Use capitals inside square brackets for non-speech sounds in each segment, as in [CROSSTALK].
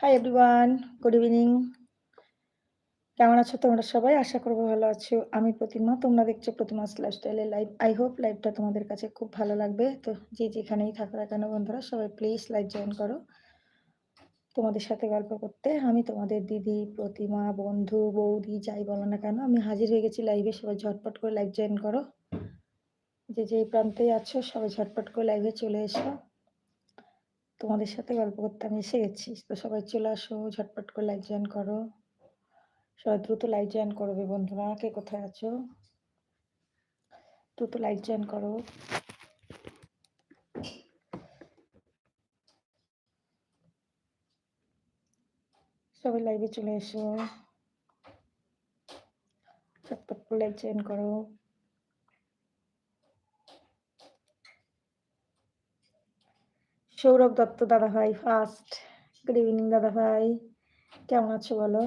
Hi everyone good evening কেমন আছো তোমরা সবাই? আশা করব ভালো আছো। আমি প্রতিমা। তোমরা দেখছ প্রতিমা লাইফস্টাইলের লাইভ আই হোপ লাইভটা তোমাদের কাছে খুব ভালো লাগবে। তো যে যেখানেই থাকো না কেন বন্ধুরা, সবাই প্লিজ লাইভ জয়েন করো। তোমাদের সাথে গল্প করতে আমি তোমাদের দিদি, প্রতিমা, বন্ধু, বৌদি, যাই বলো না কেন, আমি হাজির হয়ে গেছি লাইভে সবাই ঝটপট করে লাইভ জয়েন করো। যে যেই প্রান্তেই আছো, সবাই ঝটপট করে লাইভে চলে এসো। তোমাদের সাথে গল্প করতে আমি এসে গেছি। তো সবাই চলে আসো, ঝটপট করে লাইক জয়েন করো। সবাই দ্রুত লাইক জয়েন করবে বন্ধুরা, কে কোথায় আছো? দ্রুত লাইক জয়েন করো। সবাই লাইভে চলে এসো। ঝটপট করে লাইক জয়েন করো। সৌরভ দত্ত দাদা ভাই ফার্স্ট গুড ইভিনিং দাদা ভাই। কেমন আছো বলো?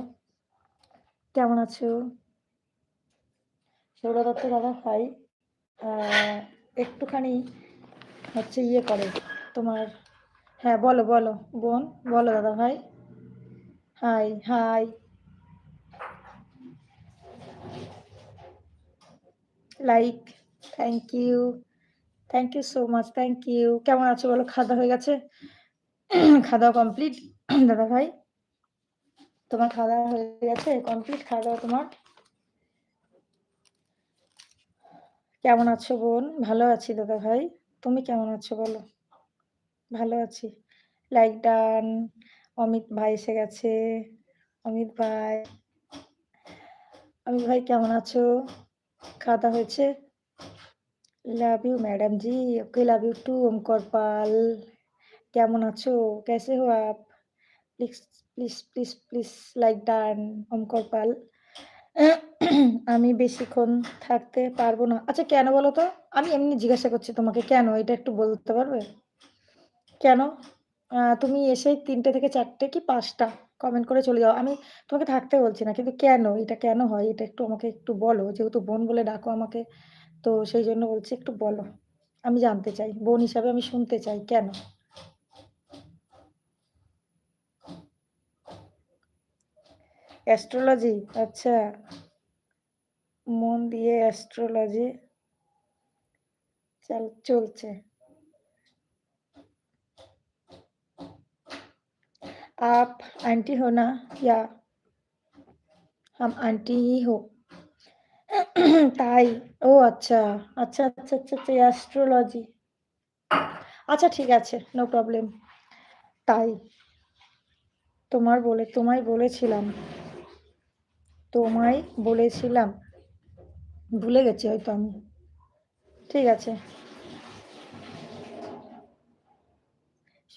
কেমন আছো? সৌরভ দত্ত দাদা ভাই একটুখানি হচ্ছে ইয়ে করে তোমার হ্যাঁ বলো বলো, বোন, বলো দাদা ভাই। Hi hi like thank you thank you so much thank you কেমন আছো বলো? খাওয়া হয়ে গেছে? খাওয়া দাওয়া কমপ্লিট [CLEARS THROAT] দাদা ভাই? তোমার খাওয়া দাওয়া হয়ে গেছে? কমপ্লিট খাওয়া দাওয়া তোমার? কেমন আছো বোন? ভালো আছি দাদা ভাই। তুমি কেমন আছো বলো? ভালো আছি। লাইক ডান অমিত ভাই এসে গেছে। অমিত ভাই। অমিত ভাই, কেমন আছো? খাওয়া হয়েছে? Love you madam ji okay love you too Ankur Pal কেমন আছো? কেসে হো up? Please please please please like done Ankur Pal আমি বেশিক্ষণ থাকতে পারব না। আচ্ছা কেন বলো তো? আমি এমনি জিজ্ঞাসা করছি তোমাকে, কেন? এটা একটু বলতে পারবে? কেন? তুমি এসে তিনটে থেকে চারটে কি পাঁচটা? কমেন্ট করে চলে যাও। আমি তোমাকে থাকতে বলছি না, কিন্তু কেন? এটা কেন হয়? এটা একটু আমাকে একটু বলো। যেহেতু বোন বলে ডাকো আমাকে। তো সেই জন্য বলছি একটু বলো আমি জানতে চাই বোন হিসাবে আমি শুনতে চাই কেন অ্যাস্ট্রোলজি আচ্ছা মন দিয়ে অ্যাস্ট্রোলজি চল চলছে आप आंटी हो ना या हम आंटी ही हो তাই? ও আচ্ছা আচ্ছা আচ্ছা আচ্ছা আচ্ছা অ্যাস্ট্রোলজি আচ্ছা ঠিক আছে নো প্রবলেম তাই। তোমার বলে, তোমায় বলেছিলাম। তোমায় বলেছিলাম। ভুলে গেছি হয়তো আমি। ঠিক আছে।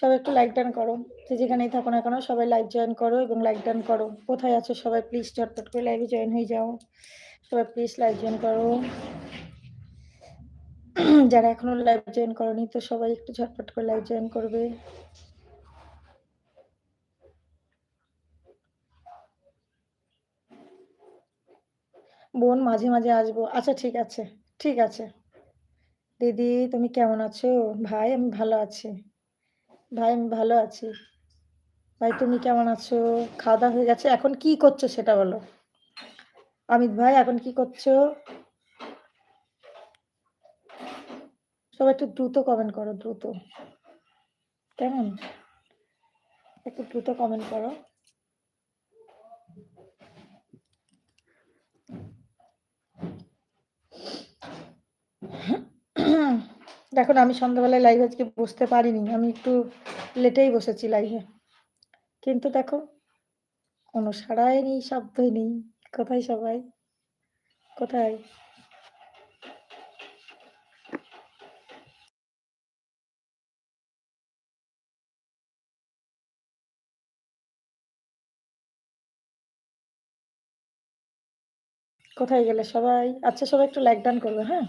সবাই একটু লাইক ডান করো। যে যেখানেই থাকো না কেন, সবাই লাইক জয়েন করো এবং লাইক ডান করো। কোথায় আছো সবাই প্লিজ চটপট করে লাইভে জয়েন হয়ে যাও। সবাই প্লিজ লাইভ জয়েন করো। যারা এখনও লাইভ জয়েন করনি, তো সবাই একটু ঝটপট করে লাইভ জয়েন করবে। বোন, মাঝে মাঝে আসব। আচ্ছা ঠিক আছে। ঠিক আছে। দিদি, তুমি কেমন আছো? ভাই, আমি ভালো আছি। ভাই, আমি ভালো আছি। ভাই, তুমি কেমন আছো? খাওয়া দাওয়া হয়ে গেছে। এখন কি করছ সেটা বলো। অমিত ভাই, এখন কি করছ? সবাই একটু দ্রুত কমেন্ট করো, দ্রুত। কেমন? একটু দ্রুত কমেন্ট করো। দেখুন আমি সন্ধ্যাবেলায় লাইভ আজকে বসতে পারিনি, আমি একটু লেটেই বসেছি লাইভে কিন্তু দেখো, কোনো সাড়াই নেই শব্দই নেই। কোথায় সবাই? কোথায়? কোথায় গেলে সবাই? আচ্ছা সবাই একটু লাইক ডান করবে হ্যাঁ?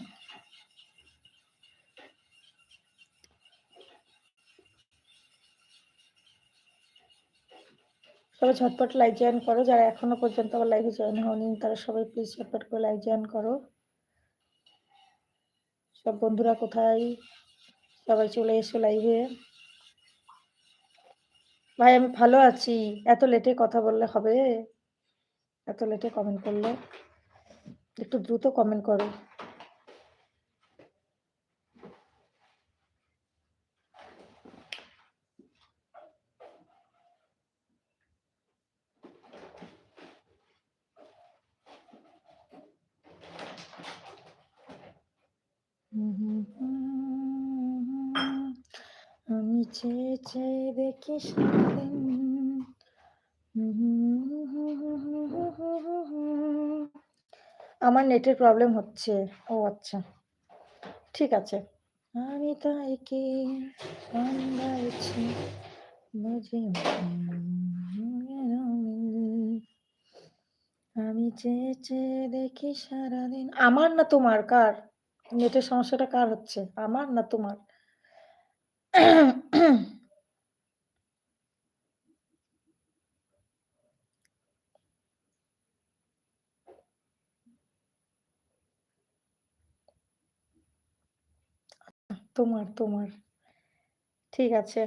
সবাই ঝটপট লাইক জয়েন করো যারা এখনও পর্যন্ত আমার লাইভে জয়েন হয়নি, তারা সবাই প্লিজ ঝটপট করে লাইক জয়েন করো সব বন্ধুরা কোথায় সবাই চলে এসো লাইভে ভাই, আমি ভালো আছি। এত লেটে কথা বললে হবে? এত লেটে কমেন্ট করলে? একটু দ্রুত কমেন্ট করো। আমি চেয়ে, চেয়ে দেখি সারাদিন আমার নেটের প্রবলেম হচ্ছে। ও আচ্ছা। ঠিক আছে। আমি তাই কি সন্ধ্যাইছি বুঝি আমি চেয়ে, চেয়ে দেখি সারাদিন আমার না তোমার কার? নেটের সমস্যাটা কার হচ্ছে? আমার না তোমার? [COUGHS] তোমার, তোমার। ঠিক আছে।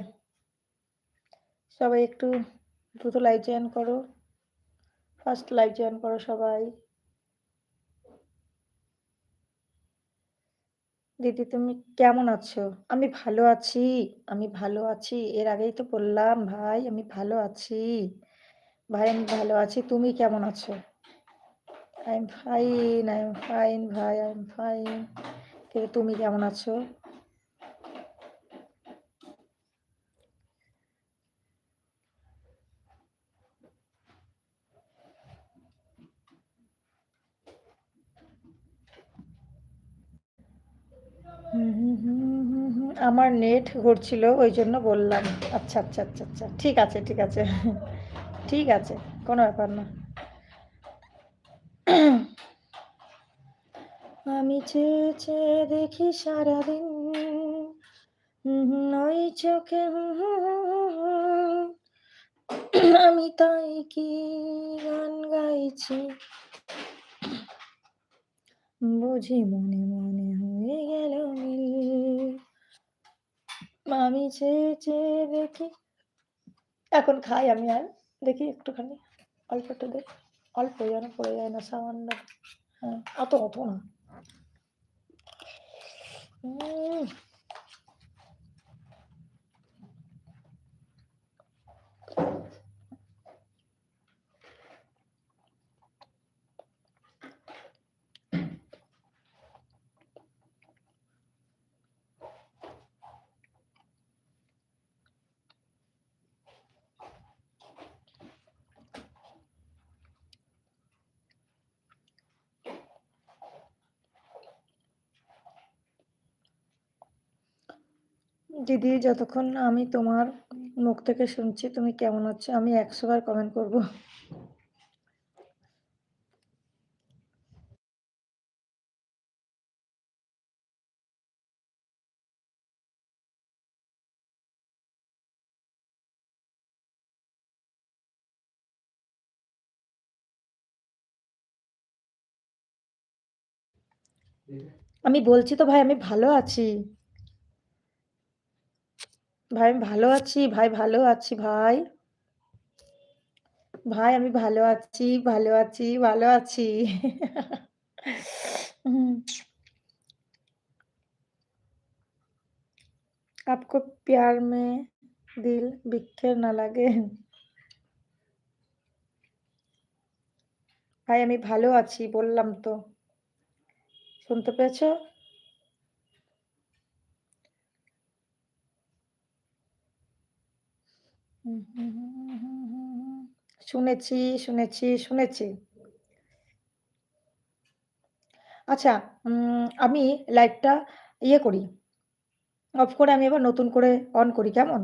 সবাই একটু দ্রুত লাইভ জয়েন করো। ফার্স্ট লাইভ জয়েন করো সবাই। দিদি তুমি কেমন আছো? আমি ভালো আছি, আমি ভালো আছি। এর আগেই তো বললাম ভাই আমি ভালো আছি। ভাই আমি ভালো আছি। তুমি কেমন আছো? I am fine, I am fine ভাই, আই এম ফাইন। তুমি কেমন আছো? হুম, হুম, হুম, হুম, হুম। আমার নেট ঘুরছিল ওই জন্য বললাম। আচ্ছা, আচ্ছা, আচ্ছা, আচ্ছা। ঠিক আছে, ঠিক আছে। [LAUGHS] ঠিক আছে। কোনো ব্যাপার না। আমি চেয়ে, চেয়ে দেখি সারাদিন ওই চোখে। আমি তাই কি গান গাইছি বুঝি মনে, মনে হয়ে গেল মিল। আমি চেয়ে, চেয়ে দেখি এখন খাই আমি আর। দেখি একটুখানি অল্প একটু দে। অল্প যেন পড়ে যায় না সামান্য। হ্যাঁ, অত, অত না। উম দিদি, যতক্ষণ আমি তোমার মুখ থেকে শুনছি, তুমি কেমন আছো আমি ১০০ বার কমেন্ট করব। আমি বলছি তো ভাই, আমি ভালো আছি। ভাই আমি ভালো আছি, ভাই ভালো আছি ভাই। ভাই আমি ভালো আছি, ভালো আছি, ভালো আছি। হুম। आपको प्यार में दिल বিক্রি না লাগে? ভাই আমি ভালো আছি বললাম তো। শুনতে পেয়েছো? শুনেছি, শুনেছি, শুনেছি। আচ্ছা আমি লাইটটা ইয়ে করি, অফ করে আমি এবার নতুন করে অন করি কেমন?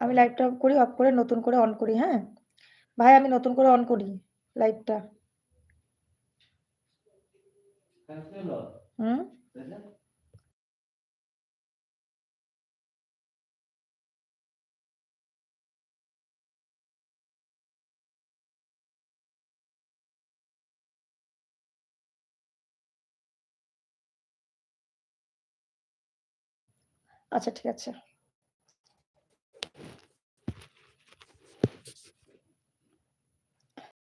আমি লাইটটা অফ করি, অফ করে নতুন করে অন করি, হ্যাঁ? ভাই আমি নতুন করে অন করি লাইটটা। হুম? আচ্ছা ঠিক আছে।